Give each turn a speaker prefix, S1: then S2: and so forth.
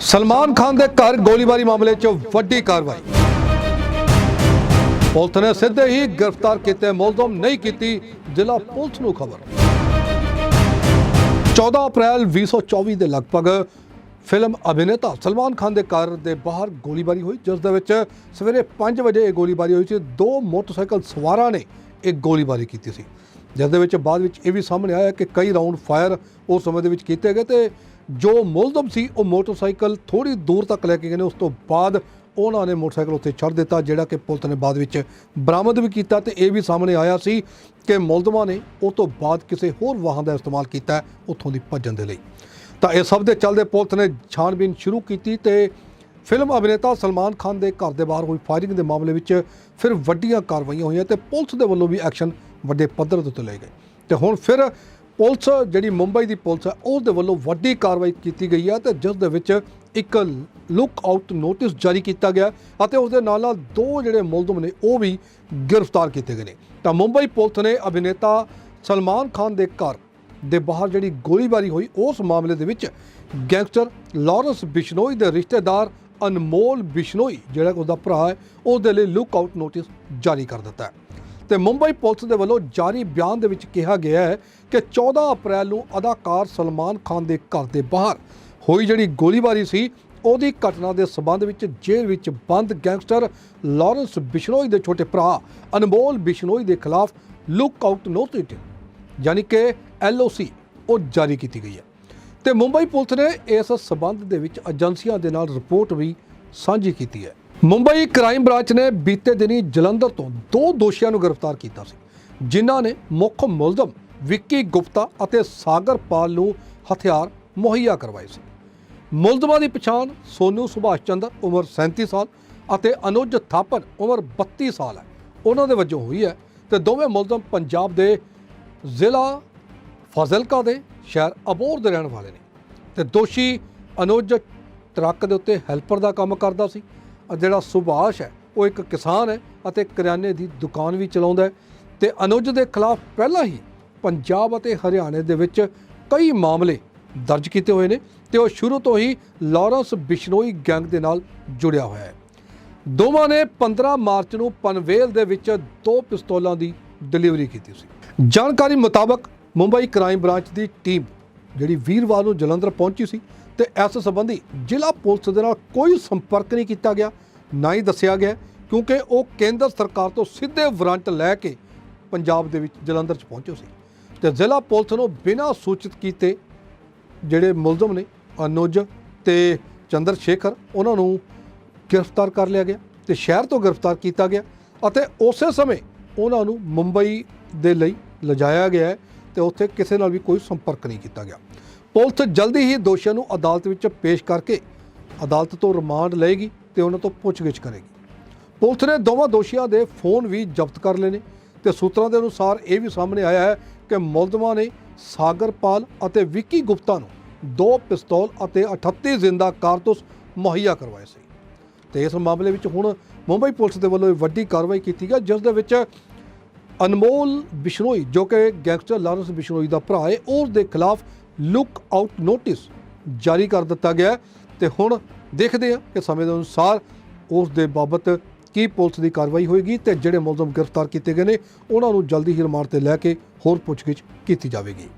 S1: ਸਲਮਾਨ ਖਾਨ ਦੇ ਘਰ ਗੋਲੀਬਾਰੀ ਮਾਮਲੇ 'ਚ ਵੱਡੀ ਕਾਰਵਾਈ। ਪੁਲਿਸ ਨੇ ਸਿੱਧੇ ਹੀ ਗ੍ਰਿਫਤਾਰ ਕੀਤੇ, ਮੁਲਜ਼ਮ ਨਹੀਂ ਕੀਤੀ, ਜ਼ਿਲ੍ਹਾ ਪੁਲਿਸ ਨੂੰ ਖਬਰ। 14 ਅਪ੍ਰੈਲ 2024 ਦੇ ਲਗਭਗ ਫਿਲਮ ਅਭਿਨੇਤਾ ਸਲਮਾਨ ਖਾਨ ਦੇ ਘਰ ਦੇ ਬਾਹਰ ਗੋਲੀਬਾਰੀ ਹੋਈ, ਜਿਸ ਦੇ ਵਿੱਚ ਸਵੇਰੇ 5 ਵਜੇ ਇਹ ਗੋਲੀਬਾਰੀ ਹੋਈ ਸੀ। ਦੋ ਮੋਟਰਸਾਈਕਲ ਸਵਾਰਾਂ ਨੇ ਇਹ ਗੋਲੀਬਾਰੀ ਕੀਤੀ ਸੀ। ਜਿਸ ਦੇ ਵਿੱਚ ਬਾਅਦ ਵਿੱਚ ਇਹ ਵੀ ਸਾਹਮਣੇ ਆਇਆ ਕਿ ਕਈ ਰਾਉਂਡ ਫਾਇਰ ਉਸ ਸਮੇਂ ਦੇ ਵਿੱਚ ਕੀਤੇ ਗਏ ਤੇ ਜੋ ਮੁਲਜ਼ਮ ਸੀ, ਉਹ ਮੋਟਰਸਾਈਕਲ ਥੋੜੀ ਦੂਰ ਤੱਕ ਲੈ ਕੇ ਗਏ ਨੇ। ਉਸ ਤੋਂ ਬਾਅਦ ਉਹਨਾਂ ਨੇ ਮੋਟਰਸਾਈਕਲ ਉੱਥੇ ਛੱਡ ਦਿੱਤਾ, ਜਿਹੜਾ ਕਿ ਪੁਲਿਸ ਨੇ ਬਾਅਦ ਵਿੱਚ ਬਰਾਮਦ ਵੀ ਕੀਤਾ ਤੇ ਇਹ ਵੀ ਸਾਹਮਣੇ ਆਇਆ ਸੀ ਕਿ ਮੁਲਜ਼ਮਾਂ ਨੇ ਉਹ ਤੋਂ ਬਾਅਦ ਕਿਸੇ ਹੋਰ ਵਾਹਨ ਦਾ ਇਸਤੇਮਾਲ ਕੀਤਾ ਉੱਥੋਂ ਦੀ ਭੱਜਣ ਦੇ ਲਈ। ਤਾਂ ਇਹ ਸਭ ਦੇ ਚੱਲਦੇ ਪੁਲਿਸ ਨੇ ਛਾਣਬੀਨ ਸ਼ੁਰੂ ਕੀਤੀ ਤੇ ਫਿਲਮ ਅਭਿਨੇਤਾ ਸਲਮਾਨ ਖਾਨ ਦੇ ਘਰ ਦੇ ਬਾਹਰ ਹੋਈ ਫਾਇਰਿੰਗ ਦੇ ਮਾਮਲੇ ਵਿੱਚ ਫਿਰ ਵੱਡੀਆਂ ਕਾਰਵਾਈਆਂ ਹੋਈਆਂ ਤੇ ਪੁਲਿਸ ਦੇ ਵੱਲੋਂ ਵੀ ਐਕਸ਼ਨ ਵੱਡੇ ਪੱਧਰ ਦੇ ਉੱਤੇ ਲਏ ਗਏ। ਤੇ ਹੁਣ ਫਿਰ ਪੁਲਿਸ, ਜਿਹੜੀ ਮੁੰਬਈ ਦੀ ਪੁਲਿਸ ਹੈ ਉਸ ਦੇ ਵੱਲੋਂ ਵੱਡੀ ਕਾਰਵਾਈ ਕੀਤੀ ਗਈ ਹੈ ਤੇ ਜਿਸ ਦੇ ਵਿੱਚ ਇੱਕ ਲੁੱਕ ਆਊਟ ਨੋਟਿਸ ਜਾਰੀ ਕੀਤਾ ਗਿਆ ਅਤੇ ਉਸ ਦੇ ਨਾਲ ਨਾਲ ਦੋ ਜਿਹੜੇ ਮੁਲਜ਼ਮ ਨੇ, ਉਹ ਵੀ ਗ੍ਰਿਫਤਾਰ ਕੀਤੇ ਗਏ ਨੇ। ਤਾਂ ਮੁੰਬਈ ਪੁਲਿਸ ਨੇ ਅਭਿਨੇਤਾ ਸਲਮਾਨ ਖਾਨ ਦੇ ਘਰ ਦੇ ਬਾਹਰ ਜਿਹੜੀ ਗੋਲੀਬਾਰੀ ਹੋਈ, ਉਸ ਮਾਮਲੇ ਦੇ ਵਿੱਚ ਗੈਂਗਸਟਰ ਲਾਰੈਂਸ ਬਿਸ਼ਨੋਈ ਦੇ ਰਿਸ਼ਤੇਦਾਰ ਅਨਮੋਲ ਬਿਸ਼ਨੋਈ, ਜਿਹੜਾ ਕਿ ਉਹਦਾ ਭਰਾ ਹੈ ਉਸ ਦੇ ਲਈ ਲੁੱਕ ਆਊਟ ਨੋਟਿਸ ਜਾਰੀ ਕਰ ਦਿੱਤਾ ਹੈ। ਤੇ ਮੁੰਬਈ ਪੁਲਿਸ ਦੇ ਵੱਲੋਂ ਜਾਰੀ ਬਿਆਨ ਦੇ ਵਿੱਚ ਕਿਹਾ ਗਿਆ ਹੈ ਕਿ 14 ਅਪ੍ਰੈਲ ਨੂੰ ਅਦਾਕਾਰ ਸਲਮਾਨ ਖਾਨ ਦੇ ਘਰ ਦੇ ਬਾਹਰ ਹੋਈ ਜਿਹੜੀ ਗੋਲੀਬਾਰੀ ਸੀ, ਉਹਦੀ ਘਟਨਾ ਦੇ ਸਬੰਧ ਵਿੱਚ ਜੇਲ੍ਹ ਵਿੱਚ ਬੰਦ ਗੈਂਗਸਟਰ ਲਾਰੈਂਸ ਬਿਸ਼ਨੋਈ ਦੇ ਛੋਟੇ ਭਰਾ ਅਨਮੋਲ ਬਿਸ਼ਨੋਈ ਦੇ ਖਿਲਾਫ ਲੁੱਕ ਆਊਟ ਨੋਟਿਸ ਯਾਨੀ ਕਿ ਐਲਓਸੀ ਉਹ ਜਾਰੀ ਕੀਤੀ ਗਈ ਹੈ। ਤੇ ਮੁੰਬਈ ਪੁਲਿਸ ਨੇ ਇਸ ਸਬੰਧ ਦੇ ਵਿੱਚ ਏਜੰਸੀਆਂ ਦੇ ਨਾਲ ਰਿਪੋਰਟ ਵੀ ਸਾਂਝੀ ਕੀਤੀ ਹੈ। ਮੁੰਬਈ ਕ੍ਰਾਈਮ ਬ੍ਰਾਂਚ ਨੇ ਬੀਤੇ ਦਿਨੀ ਜਲੰਧਰ ਤੋਂ ਦੋ ਦੋਸ਼ੀਆਂ ਨੂੰ ਗ੍ਰਿਫਤਾਰ ਕੀਤਾ ਸੀ, ਜਿਨ੍ਹਾਂ ਨੇ ਮੁੱਖ ਮੁਲਜ਼ਮ ਵਿੱਕੀ ਗੁਪਤਾ ਅਤੇ ਸਾਗਰ ਪਾਲ ਨੂੰ ਹਥਿਆਰ ਮੁਹੱਈਆ ਕਰਵਾਏ ਸੀ। ਮੁਲਜ਼ਮਾਂ ਦੀ ਪਛਾਣ ਸੋਨੂ ਸੁਭਾਸ਼ ਚੰਦਰ ਉਮਰ 37 ਸਾਲ ਅਤੇ ਅਨੁਜ ਥਾਪਨ ਉਮਰ 32 ਸਾਲ ਹੈ। ਉਹਨਾਂ ਦੇ ਵਜੋਂ ਹੋਈ ਹੈ ਤੇ ਦੋਵੇਂ ਮੁਲਜ਼ਮ ਪੰਜਾਬ ਦੇ ਜ਼ਿਲ੍ਹਾ ਫਾਜ਼ਿਲਕਾ ਦੇ ਸ਼ਹਿਰ ਅਬੋਰ ਦੇ ਰਹਿਣ ਵਾਲੇ ਨੇ ਤੇ ਦੋਸ਼ੀ ਅਨੁਜ ਟਰੱਕ ਦੇ ਉੱਤੇ ਹੈਲਪਰ ਦਾ ਕੰਮ ਕਰਦਾ ਸੀ ਜਿਹੜਾ ਸੁਭਾਸ਼ ਹੈ, ਉਹ ਇੱਕ ਕਿਸਾਨ ਹੈ ਅਤੇ ਕਰਿਆਨੇ ਦੀ ਦੁਕਾਨ ਵੀ ਚਲਾਉਂਦਾ ਹੈ ਤੇ ਅਨੁਜ ਦੇ ਖਿਲਾਫ ਪਹਿਲਾਂ ਹੀ ਪੰਜਾਬ ਅਤੇ ਹਰਿਆਣੇ ਦੇ ਵਿੱਚ ਕਈ ਮਾਮਲੇ ਦਰਜ ਕੀਤੇ ਹੋਏ ਨੇ ਤੇ ਉਹ ਸ਼ੁਰੂ ਤੋਂ ਹੀ ਲਾਰੈਂਸ ਬਿਸ਼ਨੋਈ ਗੈਂਗ ਦੇ ਨਾਲ ਜੁੜਿਆ ਹੋਇਆ ਹੈ। ਦੋਵਾਂ ਨੇ 15 ਮਾਰਚ ਨੂੰ ਪਨਵੇਲ ਦੇ ਵਿੱਚ ਦੋ ਪਿਸਤੌਲਾਂ ਦੀ ਡਿਲੀਵਰੀ ਕੀਤੀ ਸੀ। ਜਾਣਕਾਰੀ ਮੁਤਾਬਕ ਮੁੰਬਈ ਕ੍ਰਾਈਮ ਬ੍ਰਾਂਚ ਦੀ ਟੀਮ ਜਿਹੜੀ ਵੀਰਵਾਰ ਨੂੰ ਜਲੰਧਰ ਪਹੁੰਚੀ ਸੀ ਤੇ ਇਸ ਸੰਬੰਧੀ ਜ਼ਿਲ੍ਹਾ ਪੁਲਿਸ ਦੇ ਨਾਲ ਕੋਈ ਸੰਪਰਕ ਨਹੀਂ ਕੀਤਾ ਗਿਆ, ਨਾ ਹੀ ਦੱਸਿਆ ਗਿਆ, ਕਿਉਂਕਿ ਉਹ ਕੇਂਦਰ ਸਰਕਾਰ ਤੋਂ ਸਿੱਧੇ ਵਾਰੰਟ ਲੈ ਕੇ ਪੰਜਾਬ ਦੇ ਵਿੱਚ ਜਲੰਧਰ 'ਚ ਪਹੁੰਚੇ ਸੀ। ਤੇ ਜ਼ਿਲ੍ਹਾ ਪੁਲਿਸ ਨੂੰ ਬਿਨਾਂ ਸੂਚਿਤ ਕੀਤੇ ਜਿਹੜੇ ਮੁਲਜ਼ਮ ਨੇ ਅਨੁਜ ਤੇ ਚੰਦਰ ਸ਼ੇਖਰ ਉਹਨਾਂ ਨੂੰ ਗ੍ਰਿਫਤਾਰ ਕਰ ਲਿਆ ਗਿਆ ਤੇ ਸ਼ਹਿਰ ਤੋਂ ਗ੍ਰਿਫਤਾਰ ਕੀਤਾ ਗਿਆ ਅਤੇ ਉਸੇ ਸਮੇਂ ਉਹਨਾਂ ਨੂੰ ਮੁੰਬਈ ਦੇ ਲਈ ਲਿਜਾਇਆ ਗਿਆ ਹੈ ਤੇ ਉੱਥੇ ਕਿਸੇ ਨਾਲ ਵੀ ਕੋਈ ਸੰਪਰਕ ਨਹੀਂ ਕੀਤਾ ਗਿਆ। ਪੁਲਿਸ ਜਲਦੀ ਹੀ ਦੋਸ਼ੀਆਂ ਨੂੰ ਅਦਾਲਤ ਵਿੱਚ ਪੇਸ਼ ਕਰਕੇ ਅਦਾਲਤ ਤੋਂ ਰਿਮਾਂਡ ਲਏਗੀ ਤੇ ਉਹਨਾਂ ਤੋਂ ਪੁੱਛਗਿੱਛ ਕਰੇਗੀ। ਪੁਲਿਸ ਨੇ ਦੋਵਾਂ ਦੋਸ਼ੀਆਂ ਦੇ ਫੋਨ ਵੀ ਜ਼ਬਤ ਕਰ ਲਏ ਨੇ ਤੇ ਸੂਤਰਾਂ ਦੇ ਅਨੁਸਾਰ ਇਹ ਵੀ ਸਾਹਮਣੇ ਆਇਆ ਹੈ ਕਿ ਮੁਲਜ਼ਮਾਂ ਨੇ ਸਾਗਰਪਾਲ ਅਤੇ ਵਿੱਕੀ ਗੁਪਤਾ ਨੂੰ ਦੋ ਪਿਸਤੌਲ ਅਤੇ 38 ਜ਼ਿੰਦਾ ਕਾਰਤੂਸ ਮੁਹੱਈਆ ਕਰਵਾਏ ਸੀ। ਤੇ ਇਸ ਮਾਮਲੇ ਵਿੱਚ ਹੁਣ ਮੁੰਬਈ ਪੁਲਿਸ ਦੇ ਵੱਲੋਂ ਵੱਡੀ ਕਾਰਵਾਈ ਕੀਤੀ ਗਈ, ਜਿਸ ਦੇ ਵਿੱਚ ਅਨਮੋਲ ਬਿਸ਼ਨੋਈ, ਜੋ ਕਿ ਗੈਂਗਸਟਰ ਲਾਰੈਂਸ ਬਿਸ਼ਨੋਈ ਦਾ ਭਰਾ ਹੈ, ਉਸ ਦੇ ਖਿਲਾਫ ਲੁੱਕ ਆਊਟ ਨੋਟਿਸ ਜਾਰੀ ਕਰ ਦਿੱਤਾ ਗਿਆ ਹੈ ਤੇ ਹੁਣ ਦੇਖਦੇ ਹਾਂ ਕਿ ਸਮੇਂ ਦੇ ਅਨੁਸਾਰ ਉਸ ਦੇ ਬਾਬਤ ਕੀ ਪੁਲਿਸ ਦੀ ਕਾਰਵਾਈ ਹੋਏਗੀ ਤੇ ਜਿਹੜੇ ਮੁਲਜ਼ਮ ਗ੍ਰਿਫਤਾਰ ਕੀਤੇ ਗਏ ਨੇ, ਉਹਨਾਂ ਨੂੰ ਜਲਦੀ ਹੀ ਰਿਮਾਂਡ ਤੇ ਲੈ ਕੇ ਹੋਰ ਪੁੱਛਗਿੱਛ ਕੀਤੀ ਜਾਵੇਗੀ।